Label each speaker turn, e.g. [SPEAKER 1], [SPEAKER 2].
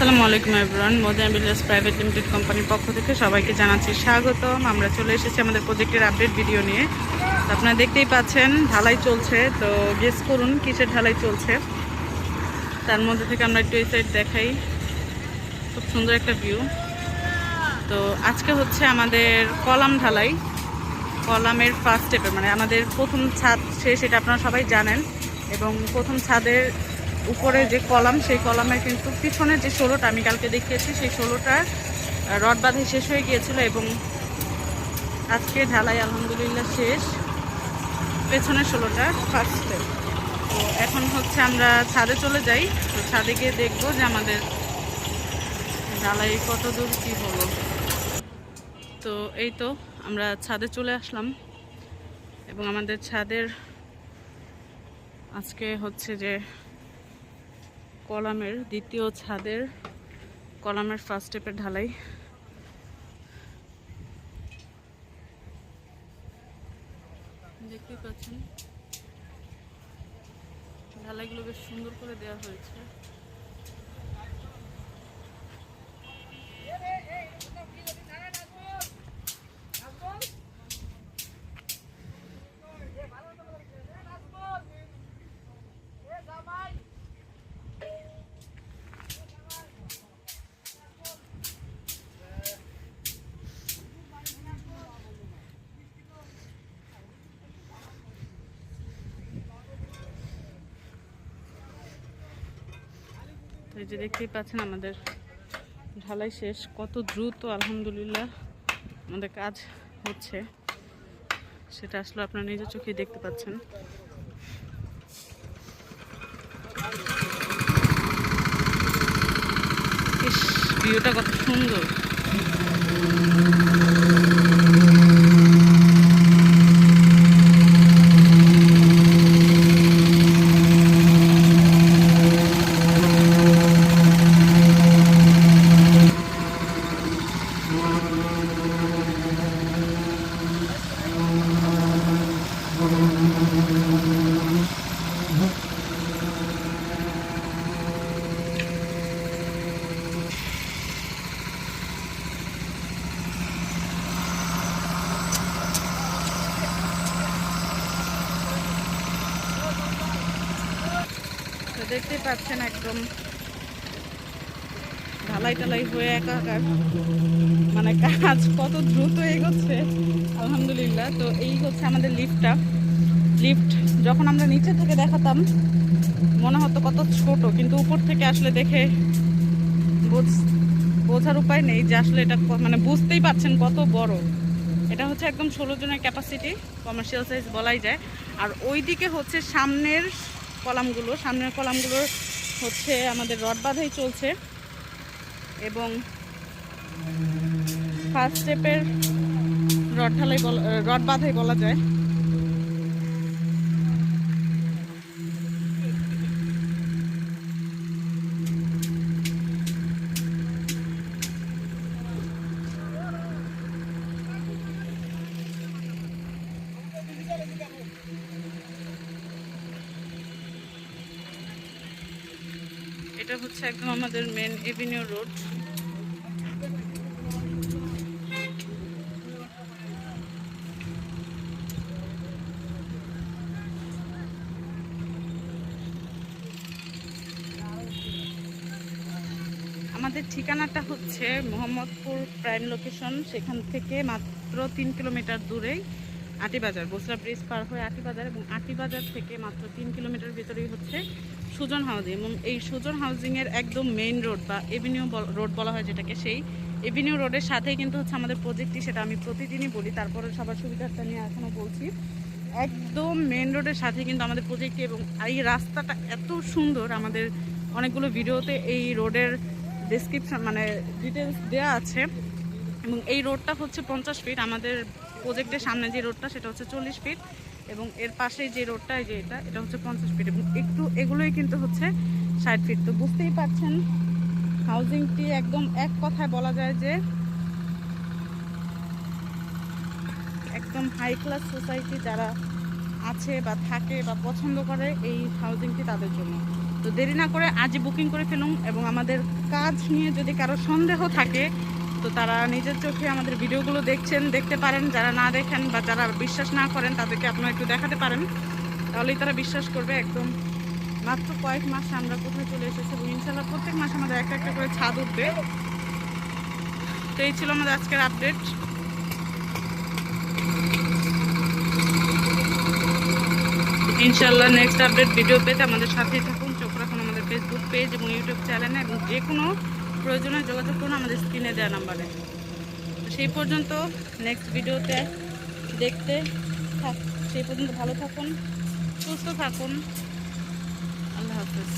[SPEAKER 1] আসসালামু আলাইকুম everyone. Madina builders private limited কোম্পানির পক্ষ থেকে সবাইকে জানাচ্ছি স্বাগতম। আমরা চলে এসেছি আমাদের প্রজেক্টের আপডেট ভিডিও নিয়ে। তো আপনারা দেখতেই পাচ্ছেন, ঢালাই চলছে। তো গেস করুন, কিসের ঢালাই চলছে? তার মধ্যে থেকে আমরা একটু এই সাইড দেখাই। খুব সুন্দর একটা ভিউ তো আজকে হচ্ছে আমাদের কলাম ঢালাই। কলামের ফার্স্ট স্টেপে মানে আমাদের প্রথম ছাদ শেষ, এটা আপনারা সবাই জানেন। এবং প্রথম ছাদের উপরে যে কলাম, সেই কলামের কিন্তু পিছনে যে ষোলোটা আমি কালকে দেখিয়েছি, সেই ষোলোটা রড বাঁধে শেষ হয়ে গিয়েছিল এবং আজকে ঢালাই আলহামদুলিল্লাহ শেষ। পেছনের ষোলোটা ফার্স্ট তো এখন হচ্ছে আমরা ছাদে চলে যাই। তো ছাদে গিয়ে দেখব যে আমাদের ঢালাই কত দূর কী হলো। তো এই তো আমরা ছাদে চলে আসলাম। এবং আমাদের ছাদের আজকে হচ্ছে যে কলামের, দ্বিতীয় ছাদের কলামের ফার্স্ট স্টেপের ঢালাই। দেখতে পাচ্ছেন? ঢালাইগুলো বেশ সুন্দর করে দেওয়া হয়েছে। এই যে দেখতেই পাচ্ছেন আমাদের ঢালাই শেষ। কত দ্রুত, আলহামদুলিল্লাহ, আমাদের কাজ হচ্ছে। সেটা আসলে আপনার নিজের চোখেই দেখতে পাচ্ছেন। ভিউটা কত সুন্দর। তো দেখতেই পাচ্ছেন একদম ঢালাই টালাই হয়ে একাকার। মানে কাজ কত দ্রুত এগোচ্ছে, আলহামদুলিল্লাহ। তো এই হচ্ছে আমাদের লিফটটা লিফট যখন আমরা নিচে থেকে দেখাতাম, মনে হতো কত ছোট, কিন্তু উপর থেকে আসলে দেখে বোঝ- বোঝার উপায় নেই যে আসলে এটা মানে বুঝতেই পারছেন কত বড়। এটা হচ্ছে একদম ষোলো জনের ক্যাপাসিটি কমার্শিয়াল সাইজ বলাই যায়। আর ওই দিকে হচ্ছে সামনের কলামগুলো, সামনের কলামগুলো হচ্ছে আমাদের রড বাঁধাই চলছে এবং ফার্স্ট স্টেপের রড ঢালাই রড বাঁধাই বলা যায়। এটা হচ্ছে একদম আমাদের মেন এভিনিউ রোড আমাদের ঠিকানাটা হচ্ছে মোহাম্মদপুর প্রাইম লোকেশন সেখান থেকে মাত্র তিন কিলোমিটার দূরেই। আটিবাজার বসরা ব্রিজ পার হয়ে আটিবাজার এবং আটিবাজার থেকে মাত্র তিন কিলোমিটার ভিতরেই হচ্ছে সুজন হাউজিং এবং এই সুজন হাউজিংয়ের একদম মেইন রোড বা এভিনিউ রোড বলা হয় যেটাকে সেই এভিনিউ রোডের সাথেই কিন্তু হচ্ছে আমাদের প্রজেক্টটি সেটা আমি প্রতিদিনই বলি। তারপরে সবার সুবিধার্থে নিয়ে এখনও বলছি। একদম মেন রোডের সাথে কিন্তু আমাদের প্রজেক্টটি এবং এই রাস্তাটা এত সুন্দর। আমাদের অনেকগুলো ভিডিওতে এই রোডের ডেসক্রিপশন মানে ডিটেলস দেওয়া আছে। এবং এই রোডটা হচ্ছে পঞ্চাশ ফিট আমাদের প্রজেক্টের সামনে যে রোডটা, সেটা হচ্ছে চল্লিশ ফিট এবং এর পাশে যে রোডটা যে এটা এটা হচ্ছে পঞ্চাশ ফিট এবং একটু, এগুলোই কিন্তু হচ্ছে ষাট ফিট। তো বুঝতেই পারছেন হাউজিংটি একদম এক কথায় বলা যায় যে একদম হাই ক্লাস সোসাইটি যারা আছে বা থাকে বা পছন্দ করে এই হাউজিংটি তাদের জন্য। তো দেরি না করে আজই বুকিং করে ফেলুন এবং আমাদের কাজ নিয়ে যদি কারও সন্দেহ থাকে তো তারা নিজের চোখে আমাদের ভিডিওগুলো দেখছেন, দেখতে পারেন। যারা না দেখেন বা যারা বিশ্বাস না করেন, তাদেরকে আপনারা একটু দেখাতে পারেন। তাহলেই তারা বিশ্বাস করবে একদম। মাত্র কয়েক মাসে আমরা কোথায় চলে এসেছি এবং ইনশাল্লাহ প্রত্যেক মাসে আমাদের একটা একটা করে ছাদ উঠবে। তো এই ছিল আমাদের আজকের আপডেট ইনশাল্লাহ নেক্সট আপডেট ভিডিও পেতে আমাদের সাথেই থাকুন। চোখ রাখুন আমাদের ফেসবুক পেজ এবং ইউটিউব চ্যানেলে এবং যে কোনো প্রয়োজনে যোগাযোগ করুন আমাদের স্ক্রিনে দেওয়া নাম্বারে। সেই পর্যন্ত নেক্সট ভিডিওতে দেখতে থাক সেই পর্যন্ত ভালো থাকুন, সুস্থ থাকুন। আল্লাহ হাফেজ।